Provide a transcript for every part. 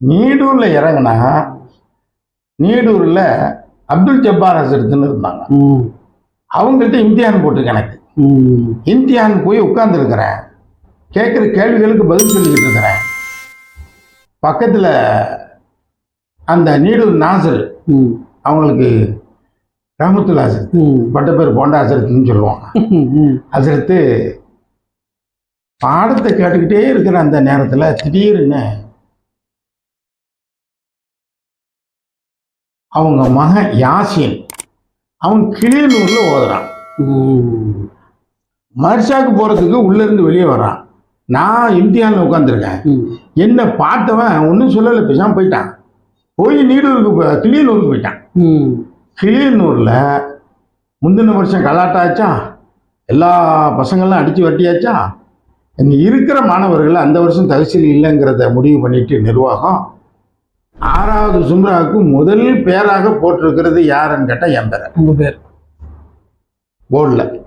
நீடூரில் இறங்குனா நீடூரில் அப்துல் ஜப்பார் ஹசரத்துன்னு இருந்தாங்க. அவங்கள்ட்ட இம்தியான் போட்டிருக்கு எனக்கு ம். இம்தியான் போய் உட்காந்துருக்கிறேன் கேட்குற கேள்விகளுக்கு பதில் சொல்லிக்கிட்டு இருக்கிறேன். பக்கத்தில் அந்த நீடூர் நாசர் அவங்களுக்கு ரஹமத்துல்லா ஹசரத் ம். பட்ட பேர் போண்டா ஹசரத்துன்னு சொல்லுவாங்க. ம். ஹசரத்து பாடத்தை கேட்டுக்கிட்டே இருக்கிற அந்த நேரத்தில் திடீர்னு அவங்க மகன் யாசின். அவன் கிளியனூரில் ஓதுறான். மர்ஷாக்கு போகிறதுக்கு உள்ளேருந்து வெளியே வரான் நான் இம்தியானில் உட்காந்துருக்கேன் என்ன பார்த்தவன் ஒன்றும் சொல்லலை பேசாம போயிட்டான். போய் நீடூருக்கு கிளியனூருக்கு போயிட்டான். கிளியனூரில் முந்தின வருஷம் கலாட்டாச்சா எல்லா பசங்களும் அடித்து வட்டியாச்சா? இங்கே இருக்கிற மாணவர்கள் அந்த வருஷம் தகசில் இல்லைங்கிறத முடிவு பண்ணிட்டு நிர்வாகம் ஆறாவது சும்ராவுக்கு முதல் பேராக போட்டிருக்கிறது யாருன்னு கேட்டால் என் பேரை. உங்க பேர்? போர்டில்.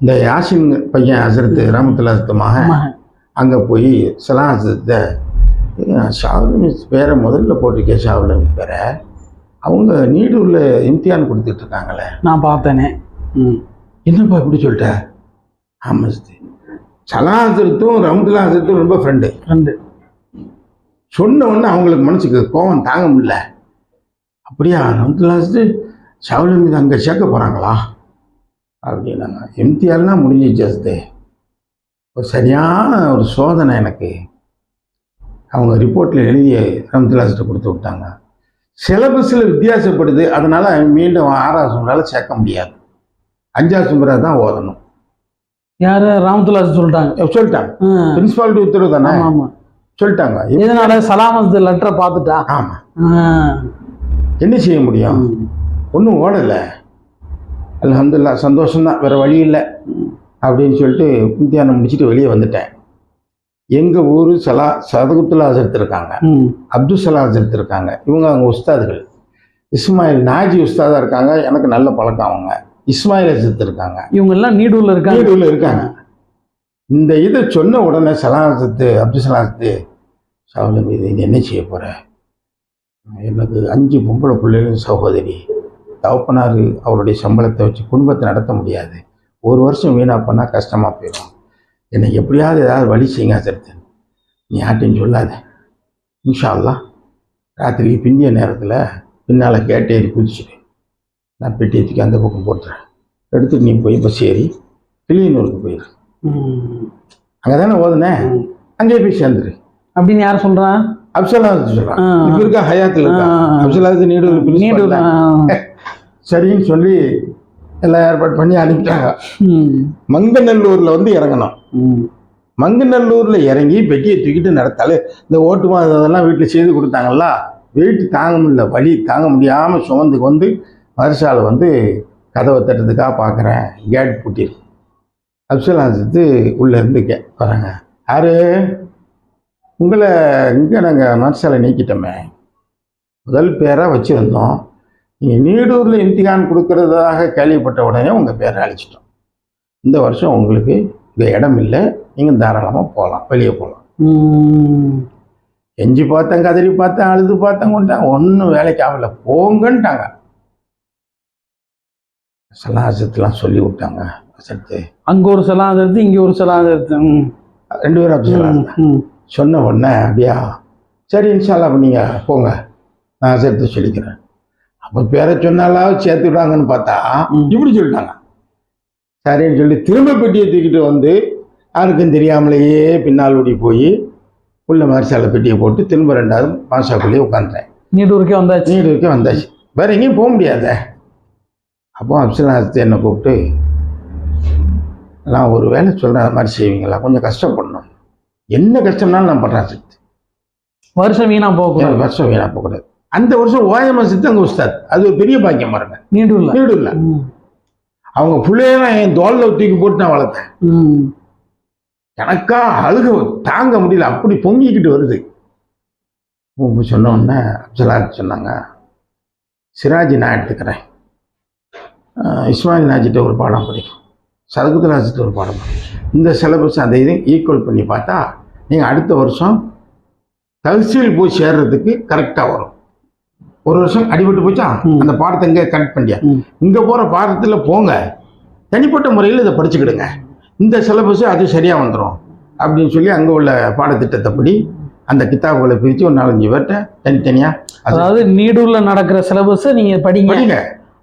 இந்த யாசின் பையன் ஹசரத்து மகன். அங்கே போய் சலாஹத்தை ஷாவுல் பேரை முதல்ல போட்டிருக்கேன் ஷாவுல் பேரை. அவங்க நீடூரில் இம்தியான் கொடுத்துட்டு இருக்காங்களே. நான் பார்த்தேனே. ம். என்னப்பா இப்படி சொல்லிட்ட? ஆமாம் ரமத்துல்லா ஹசரத்தும் ரொம்ப ஃப்ரெண்டு ஃப்ரெண்டு சொன்ன உடனே அவங்களுக்கு மனசுக்கு கோபம் தாங்க முடியல. அப்படியா ஹசரத்து ஷாவுல் மீது அங்கே சேர்க்க போகிறாங்களா அப்படின்னாங்க. இம்தியான்லாம் முடிஞ்சிச்சு ஹசரத்து ஒரு சரியான ஒரு சோதனை எனக்கு. அவங்க ரிப்போர்ட்டில் எழுதி ரமத்துல்லாஸ்ட்டு கொடுத்து விட்டாங்க. சிலபஸில் வித்தியாசப்படுது. அதனால் மீண்டும் ஆறாவது சுமரால் சேர்க்க முடியாது. அஞ்சாவது சுமரா தான் ஓதணும். யாரு? ராமத்துல்லாஸ் சொல்லிட்டாங்க. சொல்லிட்டாங்க. பிரின்சிபாலிட்டி உத்தரவு தானே? ஆமா ஆமா. சொல்லிட்டாங்க. எதனால? சலாமத் லெட்டரை பார்த்துட்டா? ஆமாம். என்ன செய்ய முடியும். ஒன்றும் ஓடலை. அல்ஹம்துலில்லா சந்தோஷம்தான். வேறு வழி இல்லை. அப்படின்னு சொல்லிட்டு இம்தியானம் முடிச்சுட்டு வெளியே வந்துட்டேன். எங்கள் ஊர் சலா சதகுத்துல்லா ஹசரத் இருக்காங்க. அப்துல் சலாம் ஹசரத் இருக்காங்க இவங்க அவங்க உஸ்தாதுகள். இஸ்மாயில் நாஜி உஸ்தாதா இருக்காங்க. எனக்கு நல்ல பழக்கம் அவங்க. இஸ்மாயில் ஹசரத் இருக்காங்க இவங்க எல்லாம் நீடூர்ல இருக்காங்க. வீடுல இருக்காங்க. இந்த இதை சொன்ன உடனே சலாசத்து அப்துல் சலாசத்து சாவலம் இது மீது நீ என்ன செய்ய போகிற எனக்கு அஞ்சு பொம்பளை பிள்ளைகளும் சகோதரி. தகப்பனார் அவருடைய சம்பளத்தை வச்சு குடும்பத்தை நடத்த முடியாது. ஒரு வருஷம் வீணாக பண்ணால் கஷ்டமாக போயிடும். என்னை எப்படியாவது ஏதாவது வழி செய்யுங்க சிறுத்தன் நீ யார்ட்டையும் சொல்லாத. இன்ஷா அல்லாஹ் ராத்திரி பிந்திய நேரத்தில் பின்னால் கேட்டேறி குதிச்சுட்டு நான் பெட்டியத்துக்கு அந்த பக்கம் போட்டுறேன். எடுத்துகிட்டு நீ போய் பஸ் ஏறி கிளியனூருக்கு போயிரு. அங்கே தானே ஓதுனேன் அங்கேயே போய் சேர்ந்துரு. அப்படின்னு யார் சொல்றா? அப்சலாத்து சொல்கிறான். இப்போ இருக்கா ஹயாத்தில். அப்சலாத்து நீடூர் நீடூர். சரின்னு சொல்லி எல்லாம் ஏற்பாடு பண்ணி அனுப்பிட்டாங்க. மங்கநல்லூரில் வந்து இறங்கணும். ம். மங்கநல்லூரில் இறங்கி பெட்டியை தூக்கிட்டு நடத்தாலே இந்த ஓட்டுமா அதெல்லாம் வீட்டில் செய்து கொடுத்தாங்கல்ல? வெயிட் தாங்க முடியல வலி தாங்க முடியாமல் சுமந்து வந்து மறுசால வந்து கதவை தட்டுறதுக்காக பார்க்குறேன் கேட் பூட்டிருக்கு அப்சலாசத்து உள்ளேருந்து கே வராங்க யாரு? உங்களை இங்கே நாங்கள் மறுசாலை நீக்கிட்டோமே. முதல் பேராக வச்சுருந்தோம். நீங்கள் நீடூரில் இம்திகான் கொடுக்கறதாக கேள்விப்பட்ட உடனே உங்கள் பேரை அழிச்சிட்டோம். இந்த வருஷம் உங்களுக்கு இங்கே இடம் இல்லை. நீங்கள் தாராளமாக போகலாம் வெளியே போகலாம். எஞ்சி பார்த்தேன் கதறி பார்த்தேன் அழுது பார்த்தேன் கொண்டேன். ஒன்றும் வேலைக்கு ஆகல. போங்கன்ட்டாங்க. சலாசத்துலாம் சொல்லி விட்டாங்க சத்து அங்க ஒரு சலாம் எடுத்து இங்க ஒரு சலாம் ம். ரெண்டு பேரும் அப்படி சொல்லாங்க ம். சொன்ன உடனே அப்படியா? சரி இன்ஷால்லா அப்போ நீங்கள் போங்க. நான் சேர்த்து சொல்லிக்கிறேன். அப்போ பேரை சொன்னாலாவது சேர்த்து விடுவாங்கன்னு பார்த்தா. இப்படி சொல்லிட்டாங்க. சரின்னு சொல்லி திரும்ப பெட்டியை தூக்கிட்டு வந்து யாருக்கும் தெரியாமலேயே பின்னால் ஓடி போய் உள்ள மரிசாலை பெட்டியை போட்டு திரும்ப ரெண்டாவது மாசாக்குள்ளேயே உட்காந்துட்டேன் நீடூருக்கே வந்தாச்சு. நீடு வரைக்கும் வந்தாச்சு. வேற எங்கேயும் போக முடியாதே. அப்போ அப்சலாசத்தை என்னை கூப்பிட்டு நான் ஒரு வேலை சொல்கிறேன் அது மாதிரி செய்வீங்களா? கொஞ்சம் கஷ்டப்படணும். என்ன கஷ்டம்னாலும் நான் பண்ணுறேன் சக்தி வருஷம் வீணா போக ஏன் கூடாது வருஷம் வீணாக போகக்கூடாது. அந்த வருஷம் ஓஎம்எஸ் தான் அங்கே உஸ்தாத். அது ஒரு பெரிய பாக்கியம் பாருங்க. நீடூர்ல வீடு இல்லை. அவங்க பிள்ளையெல்லாம் என் தோளில் தூக்கி போட்டு நான் வளர்த்தேன். எனக்கா அழுக தாங்க முடியல. அப்படி பொங்கிக்கிட்டு வருது. உங்க சொன்ன உடனே அப்சலாத் சொன்னாங்க சிராஜி நான் எடுத்துக்கிறேன். இஸ்மாயில் நாஜிட்ட ஒரு பாடம் படிக்கும் சதகுதராஜிட்ட ஒரு பாடம். இந்த சிலபஸ் அந்த இதை ஈக்குவல் பண்ணி பார்த்தா நீங்கள் அடுத்த வருஷம் தஹசீல் போய் சேர்றதுக்கு கரெக்டாக வரும். ஒரு வருஷம் அடிபட்டு போச்சா. அந்த பாடத்தை இங்கே கரெக்ட் பண்ணியா. இங்கே போகிற பாடத்தில் போங்க. தனிப்பட்ட முறையில் இதை படிச்சுக்கிடுங்க. இந்த சிலபஸ் அது சரியாக வந்துடும் அப்படின்னு சொல்லி அங்கே உள்ள பாடத்திட்டத்தைப்படி அந்த கித்தாபுகளை பிரித்து ஒரு நாலஞ்சு பேர்கிட்ட தனித்தனியாக அது அதாவது நீடூர்ல நடக்கிற சிலபஸ் நீங்க படிங்க. படிங்க.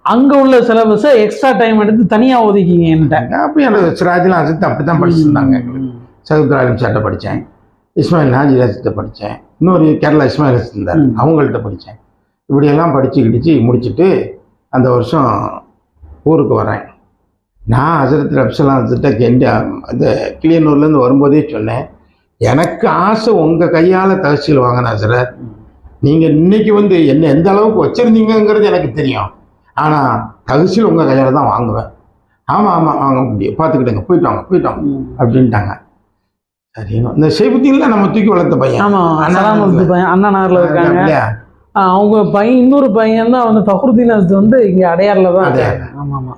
அங்க உள்ள சிலபஸை எக்ஸ்ட்ரா டைம் எடுத்து தனியா ஒதுக்கிங்க என்கிட்ட. அப்போ எனக்கு சிராஜெலாம் அசத்து அப்படி தான் படிச்சிருந்தாங்க. எங்களுக்கு சகுத் ஆலிம் சார்ட்ட படித்தேன் இஸ்மாயில் நாஜி ராஜத்தை படித்தேன் இன்னொரு கேரளா இஸ்மாயில் இருந்தார். அவங்கள்ட்ட படித்தேன் இப்படியெல்லாம் படித்து கிடிச்சு முடிச்சுட்டு அந்த வருஷம் ஊருக்கு வரேன். நான் ஹசரத் அப்சலாம் கிட்ட கேண்டு அந்த கிளியனூர்லேருந்து வரும்போதே சொன்னேன் எனக்கு ஆசை உங்கள் கையால் தகசில் வாங்கினேன் ஹசரத். நீங்கள் இன்னைக்கு வந்து என்ன எந்த அளவுக்கு வச்சுருந்தீங்கங்கிறது எனக்கு தெரியும். ஆனால் தகசில் உங்கள் கையால் தான் வாங்குவேன். ஆமாம் ஆமாம் வாங்க முடியும். பார்த்துக்கிட்டுங்க போயிட்டு வாங்க போயிட்டு வாங்க ம். அப்படின்ட்டாங்க. சரி இந்த செய்பத்தியில் நம்ம தூக்கி வளர்த்த பையன். ஆமா அண்ணா பையன் அண்ணா நகர்ல இருக்காங்க. இல்லையா? அவங்க பையன் இன்னொரு பையன் தான் வந்து ஃபஹ்ருதீன் அஸ்து வந்து இங்க அடையாறுல தான் அடையார்ல. இருக்காங்க. ஆமா ஆமா.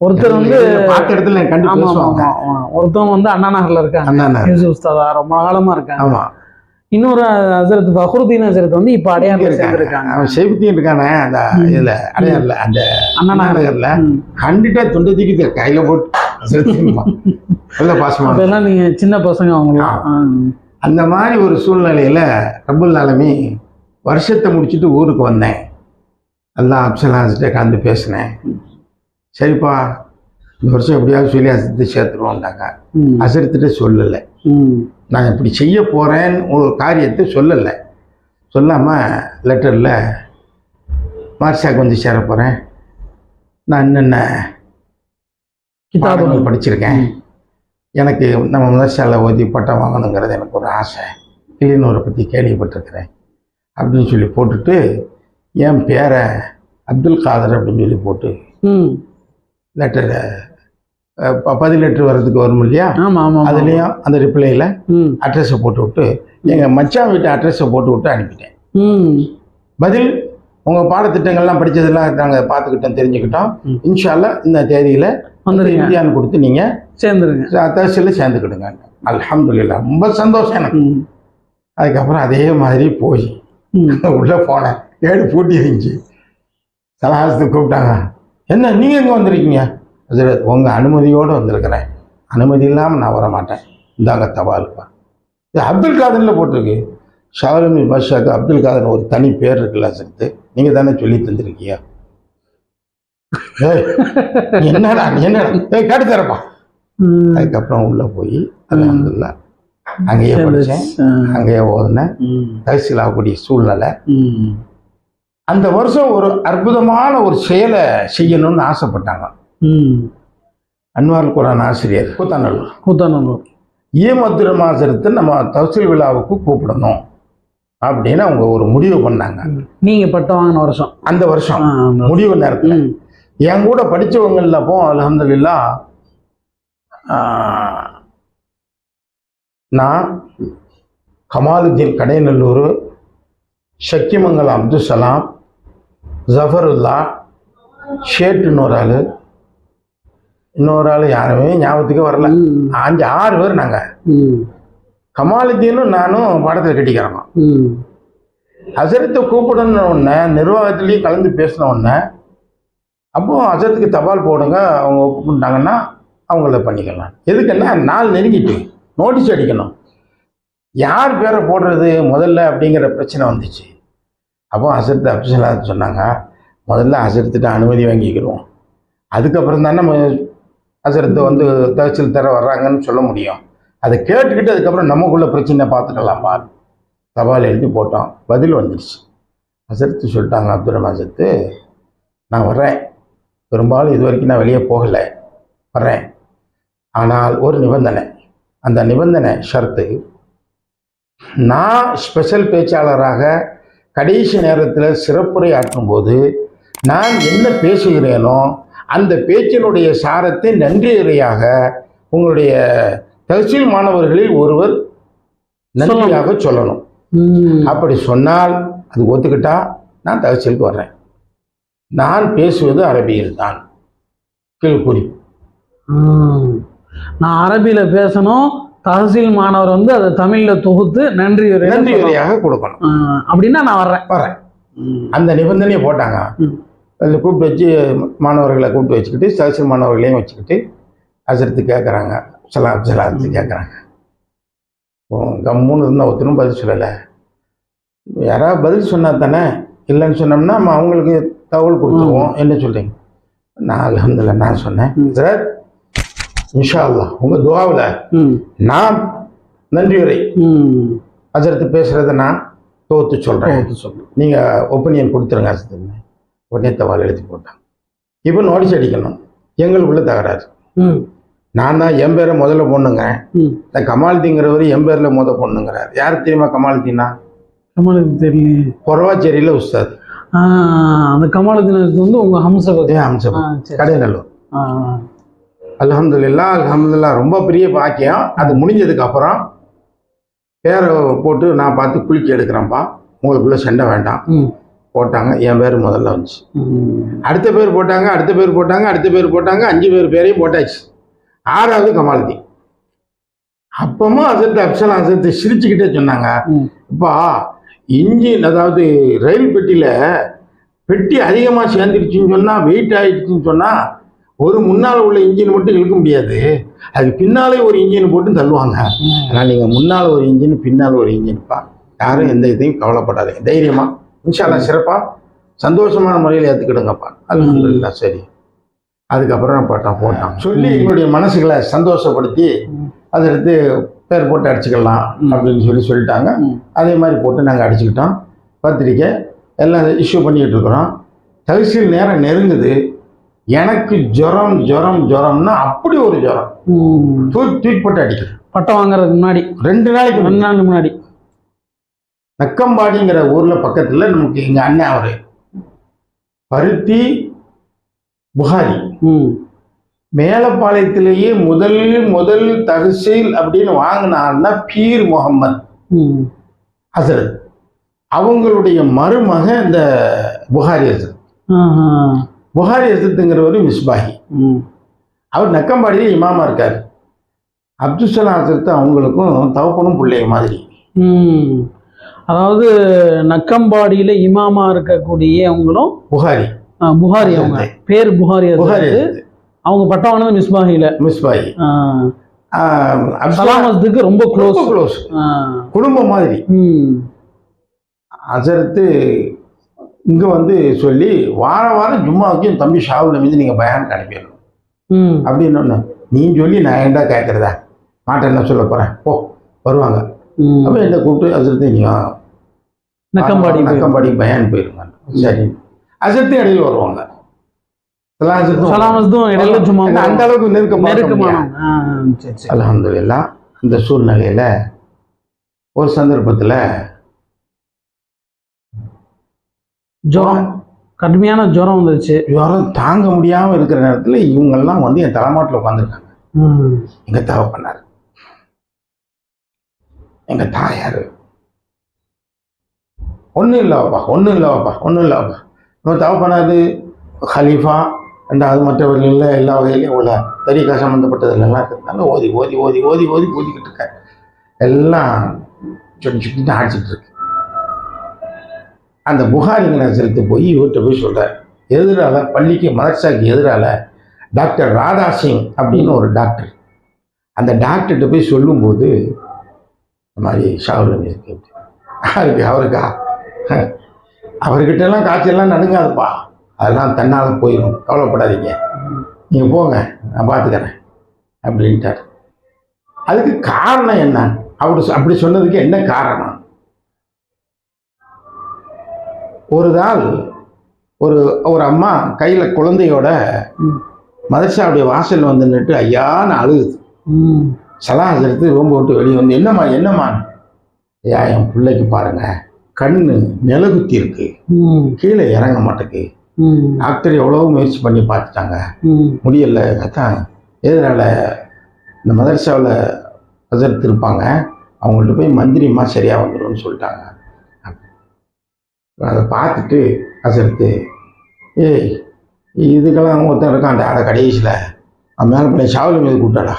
ஒருத்தர் வந்து பார்த்த இடத்துல கண்டு ஆமா ஆமா பேசுவாங்க. ஆமா, ஆமா. ஒருத்தவங்க வந்து அண்ணா நகர்ல இருக்காங்க. அண்ணா யூசுப் உஸ்தாதா ரொம்ப காலமா இருக்காங்க. ஆமா. இன்னொரு ஹசரத் ஃபஹ்ருதீன் ஹசரத் வந்து இப்ப அடையாறுல இருக்காங்க சேர்ந்திருக்காங்க அவன் செய்பத்தியும் இருக்கானே அந்த. இதுல அடையாறுல அந்த அண்ணா அண்ணா நகர் நகர்ல. கண்டுட்டா துண்டு தூக்கி கையில போட்டு. நல்ல பாசமா அப்பெல்லாம் நீங்க சின்ன பசங்க அவங்களாம். அந்த மாதிரி ஒரு சூழ்நிலையில ரபுல் ஆலமி வருஷத்தை முடிச்சுட்டு ஊருக்கு வந்தேன் எல்லாம் அப்சலாஸ்கிட்ட கலந்து பேசினேன் சரிப்பா இந்த வருஷம் எப்படியாவது சொல்லி அசத்து சேர்த்துருவோம்டாங்க ம். அசரத்துட்டு சொல்லலை ம். நான் இப்படி செய்ய போகிறேன்னு ஒரு காரியத்தை சொல்லலை. சொல்லாமல் லெட்டரில் மார்ஷாக்கு வந்து சேர போகிறேன் நான் என்னென்ன கிதாபுகள் பாடங்கள் படிச்சிருக்கேன். எனக்கு நம்ம மதர்சாவில் ஓதி பட்டம் வாங்கணுங்கிறது எனக்கு ஒரு ஆசை. கிளினூரை பற்றி கேள்விப்பட்டிருக்கிறேன். அப்படின்னு சொல்லி போட்டுட்டு என் பேரை அப்துல் காதர் அப்படின்னு சொல்லி போட்டு. லெட்டரை பதில் லெட்டர் வர்றதுக்கு வரும் இல்லையா. அதுலேயும் அந்த ரிப்ளையில் ம். அட்ரஸை போட்டு விட்டு எங்கள் மச்சான் வீட்டு அட்ரஸை போட்டு விட்டு அனுப்பிட்டேன். பதில் உங்கள் பாடத்திட்டங்கள்லாம் படித்ததெல்லாம் நாங்கள் பார்த்துக்கிட்டோம் தெரிஞ்சுக்கிட்டோம். இன்ஷால்லா இந்த தேதியில் இந்தியான்னு கொடுத்து நீங்கள் சேர்ந்துருங்க தஹசிலில் சேர்ந்துக்கிடுங்க அல்ஹம்துலில்லாஹ் ரொம்ப சந்தோஷம் எனக்கு. அதுக்கப்புறம் அதே மாதிரி போய். உள்ளே போனேன் ஏடு பூட்டி இருந்துச்சு சலஹாசத்துக்கு கூப்பிட்டாங்க என்ன நீங்கள் எங்கே வந்திருக்கீங்க உங்கள் அனுமதியோடு வந்திருக்கிறேன். அனுமதி இல்லாமல் நான் வர மாட்டேன் இந்தாங்க தபால்ப்பா இது அப்துல் காதரில் போட்டிருக்கு. ஷாலுமி பாஷாக்கு அப்துல் காதர் ஒரு தனி பேர் இருக்குல்ல சத்து. நீங்கள் தானே சொல்லி நீ என்னடா என்னடா? ஏய் கேட்டு தரப்பா. அதுக்கப்புறம் உள்ளே போய் அல்ஹம்துலில்லாஹ் அங்கேயே படித்தேன். அங்கேயே ஓதுனேன். ம். தஹசீல் ஆகக்கூடிய சூழ்நிலை. அந்த வருஷம் ஒரு அற்புதமான ஒரு செயலை செய்யணும்னு ஆசைப்பட்டாங்க. அன்வார் குரான் ஆசிரியர் கூத்தாநல்லூர். கூத்தாநல்லூர். ஈமத்துர மாசத்தை நம்ம தஹசீல் விழாவுக்கு கூப்பிடணும் அப்படின்னு அவங்க ஒரு முடிவு பண்ணாங்க. நீங்க பட்டம் வாங்கின வருஷம். அந்த வருஷம். முடிவு நேரத்தில். என் கூட படித்தவங்களில் அப்போ அலமதுல்லா நான் கமாலுத்தீன் கடைநல்லூர் சக்கிமங்கலம் அப்துல் சலாம் ஜஃபருல்லா இன்னொரு ஆள் இன்னொரு ஆள் யாருமே ஞாபகத்துக்கே வரல. அஞ்சு ஆறு பேர் நாங்கள். கமாலுத்தீனும் நானும் படத்தில் கட்டிக்கிறோம். அசரத்தை கூப்பிடணுன்ன உடனே நிர்வாகத்துலேயும் கலந்து பேசின உடனே அப்போ அசரத்துக்கு தபால் போடுங்க அவங்க கூப்பிட்டாங்கன்னா அவங்கள பண்ணிக்கலாம். எதுக்குன்னா நாள் நெருங்கிட்டு நோட்டீஸ் அடிக்கணும். யார் பேரை போடுறது முதல்ல அப்படிங்கிற பிரச்சனை வந்துச்சு. அப்போ அசரத்து அப்சலா சொன்னாங்க முதல்ல அசரத்துட்டு அனுமதி வாங்கிக்கிறோம். அதுக்கப்புறம் தானே நம்ம அசரத்தை வந்து தஹசில் தர வர்றாங்கன்னு சொல்ல முடியும். அதை கேட்டுக்கிட்டு அதுக்கப்புறம் நமக்குள்ள பிரச்சனை பார்த்துக்கலாமா தபால் எழுதி போட்டோம். பதில் வந்துடுச்சு அசரத்து சொல்லிட்டாங்க அப்துல் அசத்து நான் வர்றேன். பெரும்பாலும் இது வரைக்கும் நான் வெளியே போகலை. வர்றேன். ஆனால் ஒரு நிபந்தனை. அந்த நிபந்தனை ஷர்த்து. நான் ஸ்பெஷல் பேச்சாளராக கடைசி நேரத்தில் சிறப்புரை ஆற்றும்போது நான் என்ன பேசுகிறேனோ அந்த பேச்சினுடைய சாரத்தை நன்றியுரையாக உங்களுடைய தஹசீல் மாணவர்களில் ஒருவர் நன்றியாக சொல்லணும். அப்படி சொன்னால் அது ஒத்துக்கிட்டா நான் தகச்சலுக்கு வர்றேன். நான் பேசுவது அரபியில் தான். கீழ்குறி. நான் அரபியில பேசணும் தஹசீல் மாணவர் வந்து அதை தமிழ்ல தொகுத்து நன்றி உரை நன்றி உரையாக கொடுக்கணும் அப்படின்னா நான் வர்றேன். வரேன் அந்த நிபந்தனையை போட்டாங்க. அதில் கூப்பிட்டு வச்சு மாணவர்களை கூப்பிட்டு வச்சுக்கிட்டு சதசியல் மாணவர்களையும் வச்சுக்கிட்டு அசரத்து கேட்குறாங்க. சலாம் சலாத்து கேட்குறாங்க. கம்முன்னு இருந்தால் ஒருத்தரும் பதில் சொல்லலை. யாராவது பதில் சொன்னா தானே? இல்லைன்னு சொன்னோம்னா நம்ம அவங்களுக்கு தகவல் கொடுத்துருவோம் என்ன சொல்கிறீங்க. நான் அலமதுல்ல நான் சொன்னேன். சார் இன்ஷா அல்லாஹ் உங்கள் துவாவில் நான் நன்றி உரை. ம். அசரத்து பேசுகிறத நான் தொகுத்து சொல்கிறேன். நீங்கள் ஒப்பீனியன் கொடுத்துருங்க அசத்துன்னு உடனே தவால் எழுதி போட்டான் இப்போ நோட்டீஸ் அடிக்கணும். எங்களுக்குள்ள தகராறு. நான் தான் என் பேரை முதல்ல பொண்ணுங்கிறேன் இந்த கமால்திங்கிறவர் என் பேரில் முத பொண்ணுங்கிறார் யார் தெரியுமா கமால்தீனா? கமாலுக்கு தெரியல பொறவாச்சேரியில் உஸ்தாது. அந்த கமாலுதீன் வந்து உங்க ஹம்சபதி. ஏ அம்சம் ஆ சரி. கடைநல்லூர். ஆ அல்ஹம்துலில்லா அல்ஹம்துலில்லா ரொம்ப பெரிய பாக்கியம். அது முடிஞ்சதுக்கு அப்புறம் பேரை போட்டு நான் பார்த்து குளிக்க எடுக்கிறேன்ப்பா. உங்களுக்குள்ள சண்டை வேண்டாம். போட்டாங்க. என் பேர் முதல்ல வந்துச்சு. அடுத்த பேர் போட்டாங்க அடுத்த பேர் போட்டாங்க அடுத்த பேர் போட்டாங்க அஞ்சு பேர் பேரையும் போட்டாச்சு. ஆறாவது கமாலதி. அப்பமும் அசத்து அப்சலாம் அசத்து சிரிச்சுக்கிட்டே சொன்னாங்க. இப்போ இன்ஜின் அதாவது ரயில் பெட்டியில் பெட்டி அதிகமாக சேர்ந்துருச்சுன்னு சொன்னால் வெயிட் ஆயிடுச்சுன்னு சொன்னால் ஒரு முன்னால் உள்ள இன்ஜின் மட்டும் இழுக்க முடியாது. அதுக்கு பின்னாலே ஒரு இன்ஜின் போட்டு தள்ளுவாங்க. ஆனால் நீங்கள் முன்னால் ஒரு இன்ஜின் பின்னால் ஒரு இன்ஜின்ப்பா யாரும் எந்த இதையும் கவலைப்படாதீங்க. தைரியமாக இன்ஷால்லா சிறப்பாக சந்தோஷமான முறையில் ஏற்றுக்கிடுங்கப்பா அல்ஹம்துலில்லா சரி. அதுக்கப்புறம் போட்டான் போட்டான் சொல்லி எங்களுடைய மனசுகளை சந்தோஷப்படுத்தி ம். அதை எடுத்து பேர் போட்டு அடிச்சுக்கலாம். அப்படின்னு சொல்லி சொல்லிட்டாங்க. அதே மாதிரி போட்டு நாங்கள் அடிச்சுக்கிட்டோம். பத்திரிக்கை எல்லாம் இஷ்யூ பண்ணிக்கிட்டு இருக்கிறோம். தகசில் நேரம் நெருங்குது. எனக்கு ஜுரம் ஜுரம் ஜுரம்னா அப்படி ஒரு ஜுரம். தூக்கி தூக்கி போட்டு அடிக்குது பட்டம் வாங்குறதுக்கு முன்னாடி. ரெண்டு நாளைக்கு. ரெண்டு நாள் முன்னாடி. நக்கம்பாடிங்கிற ஊர்ல பக்கத்துல நமக்கு எங்க அண்ணன் அவரு. பருத்தி புகாரி. மேலப்பாளையத்திலேயே முதல் முதல் தகசீல் அப்படின்னு வாங்கினான்னா பீர் முகமது ம். ஹசரத். அவங்களுடைய மருமக இந்த புகாரி ஹசரத். புகாரி ஹசரத்துங்கிறவர் மிஸ்பாஹி. ம். அவர் நக்கம்பாடியில் இமாமா இருக்கார். அப்துல்சலாம் ஹசரத் அவங்களுக்கும் தவப்பனும் பிள்ளைய மாதிரி. அதாவது நக்கம்பாடியில இமாமா இருக்கக்கூடியவங்களும் புகாரி. ஆ, புகாரி அவங்க. பேர் புகாரி. புகாரி அவங்க பட்டம் வாங்கினது மிஸ்பாஹில மிஸ்பாஹி சலாமத்துக்கு ரொம்ப க்ளோஸ் க்ளோஸ் குடும்பம் மாதிரி. ம். அசரத்து இங்கே வந்து சொல்லி வார வாரம் ஜும்மாவுக்கு என் தம்பி ஷாவுல மீது நீங்கள் பயானுக்கு அனுப்பிடணும் ம். அப்படின்னு ஒன்று நீ சொல்லி நான் ஏன்டா கேட்குறதா மாட்டேன் என்ன சொல்ல போகிறேன் ஓ வருவாங்க. அப்போ என்னை கூப்பிட்டு வா. நக்கம்பாடி. நக்கம்பாடி பயான் போயிருங்க சரி. அசரத்து இடையில வருவாங்க. அந்த அளவுக்கு நெருக்கமான அலமதுல்லா அந்த சூழ்நிலையில் ஒரு சந்தர்ப்பத்தில் ஜுரம் கடுமையான ஜுரம் வந்துருச்சு. ஜுரம் தாங்க முடியாமல் இருக்கிற நேரத்தில் இவங்கெல்லாம் வந்து என் தலைமாட்டில் உட்காந்துருக்காங்க ம். எங்கள் தகப்பனார் எங்கள் தாயார் ஒன்றும் இல்லைப்பா ஒன்றும் இல்லைப்பா ஒன்றும் இல்லைவாப்பா நம்ம தவப்பனாது ஹலீஃபா ரெண்டாவது மற்றவர்களில் எல்லா வகையிலையும் உள்ள தரிகா சம்மந்தப்பட்டதுலாம் இருக்கிறதுனால ஓதி ஓதி ஓதி ஓதி ஓதி ஓதிக்கிட்டு இருக்கார். எல்லாம் சுட்டி சுட்டி அடிச்சிட்டு இருக்கு. அந்த புகாரிங்கிற செலுத்து போய் இவர்கிட்ட போய் சொல்கிறார் எதிரால பள்ளிக்கு மதர்சாக்கு எதிரால டாக்டர் ராதா சிங் அப்படின்னு ஒரு டாக்டர். அந்த டாக்டர்கிட்ட போய் சொல்லும்போது இந்த மாதிரி ஷாவுல் இருக்கு அவருக்கு? அவருக்கா அவர்கிட்டலாம் காய்ச்சல்லாம் நடுங்காதுப்பா. அதெல்லாம் தன்னால் போயிடும் கவலைப்படாதீங்க. நீங்கள் போங்க நான் பார்த்துக்கிறேன் அப்படின்ட்டார். அதுக்கு காரணம் என்ன? அப்படி சொ- அப்படி சொன்னதுக்கு என்ன காரணம்? ஒரு நாள் ஒரு ஒரு அம்மா கையில் குழந்தையோட. மதர்சாவுடைய வாசல் வந்து நின்று ஐயான்னு அழுகுது. ம் சலாம் எடுத்து ரொம்ப விட்டு வெளியே வந்து என்னம்மா என்னம்மா? ஐயா என் பிள்ளைக்கு பாருங்க கண்ணு நிலகுத்தி இருக்கு. கீழே இறங்க மாட்டேக்கு. டாக்டர் எவ்வளவோ முயற்சி பண்ணி பார்த்துட்டாங்க. முடியல அதான் எதனால இந்த மதரசாவில் அசர்த்து இருப்பாங்க அவங்கள்ட்ட போய் மந்திரிமா சரியாக வந்துடும்னு சொல்லிட்டாங்க. அதை பார்த்துட்டு அசர்த்து ஏய் இதுக்கெல்லாம் ஒருத்தன் இருக்கான்டா அதை கடைசியில். அவன் மேலே பண்ணி சாவலி மீது கூட்டாடா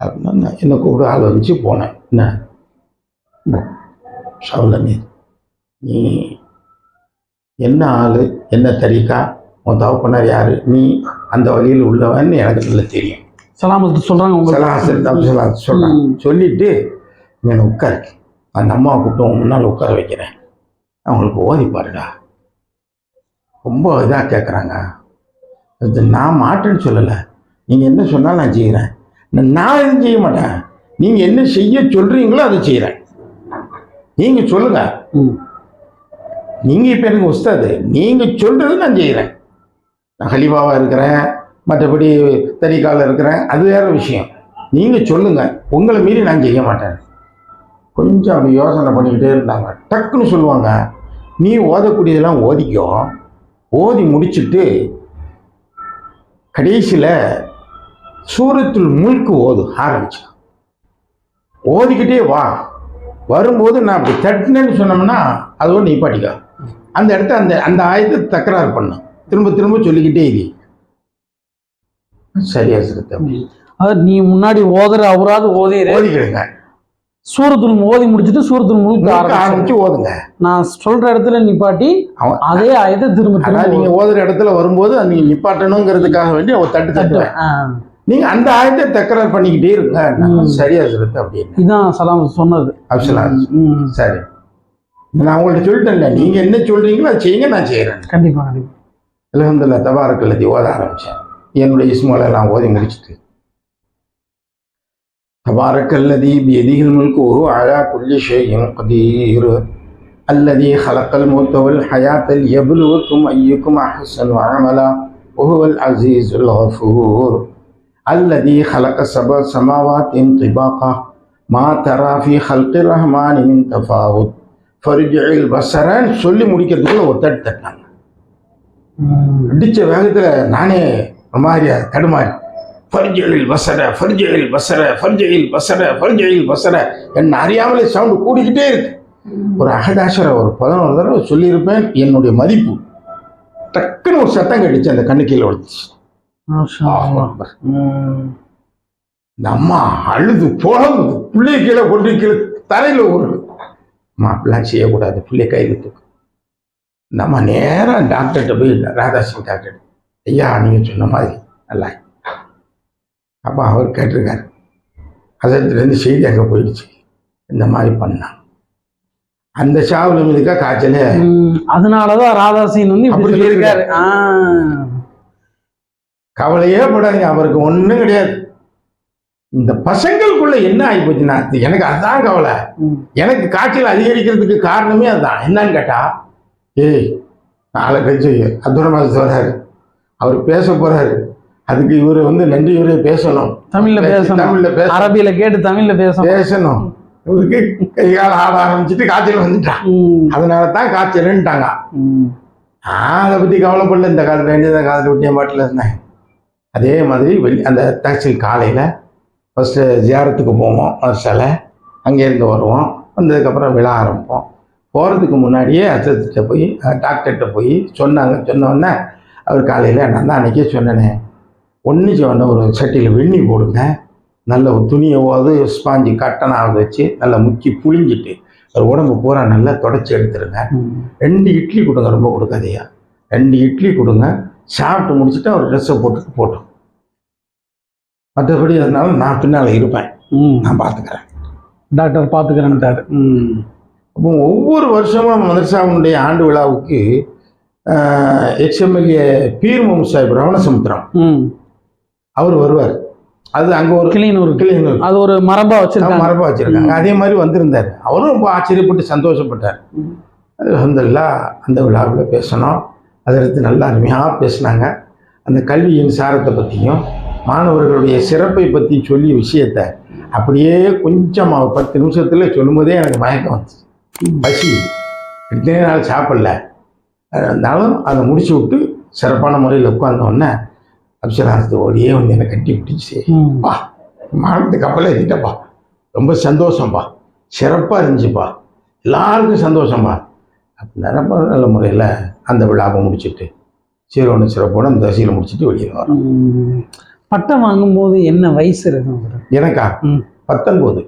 அப்படின்னா நான் என்னை கூப்பிட ஆள் வந்துச்சு போனேன். என்ன? சவுலனி நீ என்ன ஆள்? என்ன தரிக்கா? உன் தகப்பனார் யார்? நீ அந்த வழியில் உள்ளவன்னு எனக்கு நல்லா தெரியும். சலாமத்து சொல்றாங்க உங்களுக்கு ம். சொல்லிட்டு இவனை உட்காரு. அந்த அம்மாவை கூப்பிட்டு முன்னால் உட்கார வைக்கிறேன். அவங்களுக்கு ஓதி பாருடா. ரொம்ப இதாக கேட்குறாங்க இது நான் மாட்டேன்னு சொல்லலை. நீங்கள் என்ன சொன்னாலும் நான் செய்கிறேன் நான் எதுவும் செய்ய மாட்டேன். நீங்கள் என்ன செய்ய சொல்கிறீங்களோ அதை செய்கிறேன் நீங்கள் சொல்லுங்கள் ம். நீங்கள் இப்போ எனக்கு உஸ்தாது நீங்கள் சொல்கிறது நான் செய்கிறேன் நான் ஹலிபாவாக இருக்கிறேன் மற்றபடி தனிக்கால இருக்கிறேன் அது வேற விஷயம். நீங்கள் சொல்லுங்கள் உங்களை மீறி நான் செய்ய மாட்டேன். கொஞ்சம் அப்படி யோசனை பண்ணிக்கிட்டே இருந்தாங்க. டக்குன்னு சொல்லுவாங்க நீ ஓதக்கூடியதெல்லாம் ஓதிக்கோ. ஓதி முடிச்சிட்டு கடைசியில் சூரத்துல் முழுக்கு ஓது ஆரம்பிச்சு. ஓதிக்கிட்டே வா. வரும்போது நான் அப்படி தட்டினேன்னு சொன்னோம்னா அதோட நிப்பாட்டிக்கோ அந்த இடத்த அந்த அந்த ஆயத்தை தக்கராறு பண்ணும் திரும்ப திரும்ப சொல்லிக்கிட்டே இரு. சரியா சிறுத்தை. அதாவது நீ முன்னாடி ஓதுற அவராது ஓதிரு. ஓதிக்கிடுங்க. சூரத்துல் ஓதி முடிச்சுட்டு சூரத்துல் முழுக்க ஆரம்பிச்சு. ஓதுங்க. நான் சொல்ற இடத்துல நிப்பாட்டி அதே ஆயத்தை திரும்ப நீங்க ஓதுற இடத்துல வரும்போது நீங்க நிப்பாட்டணுங்கிறதுக்காக வேண்டி அவ தட்டு தட்டுவேன். நீங்க அந்த ஆயத்தை தக்கரார் பண்ணிக்கிட்டே இருங்க. சரியா சொல்றது அப்படின்னு. இதுதான் சலாம் சொன்னது. அப்சலாம் சரி. நான் உங்கள்கிட்ட சொல்லிட்டேன்ல நீங்க என்ன சொல்றீங்களோ அதை செய்யுங்க நான் செய்யறேன் கண்டிப்பா கண்டிப்பா. அலகம்துல்லா தபாரக்கல்லதி ஓத ஆரம்பிச்சேன். என்னுடைய இஸ்மாலெல்லாம் ஓதி முடிச்சுட்டு. தபாரக்கல்லதி எதிகள் முழுக்கு ஒரு அழா குல்லி ஷேயும் கதீர் அல்லதி ஹலக்கல் மூத்தவல் ஹயாத்தல் எபுலுவுக்கும் ஐயுக்கும் அஹசன் வாழமலா ஒஹுவல் அசீஸ் ஹஃபூர் அல்லதி ஹலக்க சப சமாவாத்தின் திபாகா மா தராஃபி ஹல்கி ரஹ்மான் மின் தஃபாவுத் ஃபரிஜில் பசரன்னு சொல்லி முடிக்கிறதுக்குள்ள ஒரு தட்டு தட்டாங்க இடித்த வேகத்தில் நானே ஒரு மாதிரியா தடுமாறி ஃபர்ஜையில் பசர ஃபர்ஜையில் பசர ஃபர்ஜையில் பசர ஃபர்ஜையில் பசர என்ன அறியாமலே சவுண்டு கூடிக்கிட்டே இருக்கு. ஒரு அகதாசரை ஒரு பதினோரு தடவை சொல்லியிருப்பேன். என்னுடைய மதிப்பு டக்குன்னு ஒரு சத்தம் கடிச்சு அந்த கண்ணு கீழே விழுந்துச்சு. இந்த அம்மா அழுது புலம்புது பிள்ளைய கீழே கொண்டு கீழே தலையில ஒரு அப்படிலாம் செய்யக்கூடாது பிள்ளை கையில் தூக்கு. இந்த அம்மா நேராக டாக்டர்கிட்ட போய் ராதாசிங் டாக்டர் ஐயா நீங்கள் சொன்ன மாதிரி நல்லா அப்போ அவர் கேட்டிருக்காரு அதத்துலேருந்து செய்தி அங்கே போயிடுச்சு. இந்த மாதிரி பண்ணான் அந்த சாவில் மீதுக்கா காய்ச்சலே. அதனாலதான் ராதாசீன் வந்து இப்படி ஆ, கவலையே படாதீங்க. அவருக்கு ஒன்றும் கிடையாது. இந்த பசங்களுக்குள்ள என்ன ஆகி போச்சுன்னா எனக்கு அதுதான் கவலை. எனக்கு காய்ச்சல் அதிகரிக்கிறதுக்கு காரணமே அதுதான். என்னன்னு கேட்டா ஏய் நாளை கழிச்சு அப்துல் வர்றாரு அவர் பேச போறாரு. அதுக்கு இவர் வந்து நன்றி இவரே பேசணும். தமிழ்ல பேசணும். தமிழ்ல பேச அரபியில கேட்டு தமிழ்ல பேசணும். பேசணும். இவருக்கு கை கால் ஆட ஆரம்பிச்சுட்டு காய்ச்சல் வந்துட்டான் அதனால தான் காய்ச்சல்ன்ட்டாங்க. நான் அதை பற்றி கவலைப்படல. இந்த காலத்தில் வேண்டியதை காலத்தில் விட்டிய மாட்டில் இருந்தேன். அதே மாதிரி வெளி அந்த டாக்ஸில் காலையில் ஃபஸ்ட்டு ஜியாரத்துக்கு போவோம் வருஷால அங்கேருந்து வருவோம். வந்ததுக்கப்புறம் விழா ஆரம்பிப்போம். போகிறதுக்கு முன்னாடியே அச்சத்திட்ட போய் டாக்டர்கிட்ட போய் சொன்னாங்க. சொன்னோடனே அவர் காலையில் நான் தான் அன்றைக்கே சொன்னேனே ஒன்று சொன்ன ஒரு சட்டியில் வெண்ணி போடுங்க. நல்ல ஒரு துணியவாவது ஸ்பாஞ்சு கட்டனாவது வச்சு நல்லா முக்கி புழிஞ்சிட்டு அவர் உடம்பு பூரா நல்லா தொடச்சி எடுத்துருங்க. ரெண்டு இட்லி கொடுங்க ரொம்ப கொடுக்காதீயா ரெண்டு இட்லி கொடுங்க சாப்பிட்டு முடிச்சுட்டு அவர் ட்ரெஸ்ஸை போட்டுட்டு போட்டோம். மற்றபடி அதனால நான் பின்னால் இருப்பேன். நான் பார்த்துக்கிறேன். டாக்டர் பாத்துக்கிறேன்ட்டாரு ம், அப்போ ஒவ்வொரு வருஷமும் மதரசாவுடைய ஆண்டு விழாவுக்கு எக்ஸ்எம்எல்ஏ பீர் முகமது சாஹிப் ரவணசமுத்திரம். அவர் வருவார். அது அங்கே ஒரு கிளியனூர் கிளியனூர் அது ஒரு மரபா வச்சிருக்காங்க. மரபா வச்சிருக்காங்க. அதே மாதிரி வந்திருந்தார். அவரும் ரொம்ப ஆச்சரியப்பட்டு சந்தோஷப்பட்டார். ம். அல்ஹம்துலில்லா அந்த விழாவில் பேசணும். அதற்கு நல்லா அருமையாக பேசினாங்க. அந்த கல்வியின் சாரத்தை பற்றியும் மாணவர்களுடைய சிறப்பை பற்றி சொல்லிய விஷயத்த அப்படியே கொஞ்சம் பத்து நிமிஷத்தில் சொல்லும்போதே எனக்கு மயக்கம் வந்துச்சு. பசி. இத்தனை நாள் சாப்பிடல. இருந்தாலும் அதை முடிச்சு விட்டு சிறப்பான முறையில் உட்கார்ந்தோடனே அப்சராசத்து ஓடியே வந்து என்னை கட்டி ம். பா மானத்து கப்பலை ஏற்றிட்டப்பா ரொம்ப சந்தோஷம்ப்பா சிறப்பாக இருந்துச்சுப்பா. எல்லாருக்கும் சந்தோஷம்பா. அப்படின்னா ரொம்ப நல்ல முறையில் அந்த விழாவை முடிச்சுட்டு சீரோன்னு சிறப்போட அந்த தசையில் முடிச்சுட்டு வெளியில் வரோம். பட்டம் வாங்கும்போது என்ன வயசு இருக்கும் எனக்கா ம். பத்தொன்பது